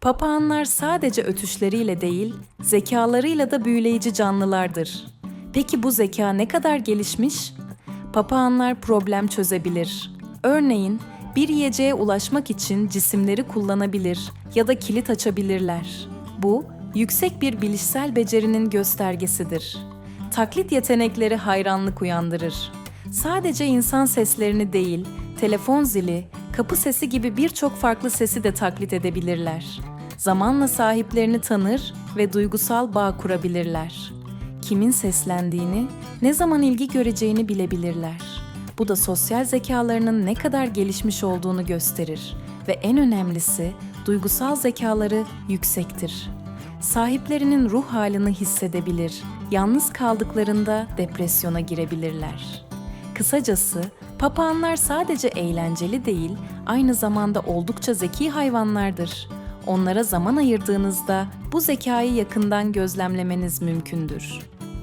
Papağanlar sadece ötüşleriyle değil, zekalarıyla da büyüleyici canlılardır. Peki bu zeka ne kadar gelişmiş? Papağanlar problem çözebilir. Örneğin bir yiyeceğe ulaşmak için cisimleri kullanabilir ya da kilit açabilirler. Bu yüksek bir bilişsel becerinin göstergesidir. Taklit yetenekleri hayranlık uyandırır. Sadece insan seslerini değil, telefon zili, kapı sesi gibi birçok farklı sesi de taklit edebilirler. Zamanla sahiplerini tanır ve duygusal bağ kurabilirler. Kimin seslendiğini, ne zaman ilgi göreceğini bilebilirler. Bu da sosyal zekalarının ne kadar gelişmiş olduğunu gösterir ve en önemlisi duygusal zekaları yüksektir. Sahiplerinin ruh halini hissedebilir, yalnız kaldıklarında depresyona girebilirler. Kısacası papağanlar sadece eğlenceli değil, aynı zamanda oldukça zeki hayvanlardır. Onlara zaman ayırdığınızda bu zekayı yakından gözlemlemeniz mümkündür.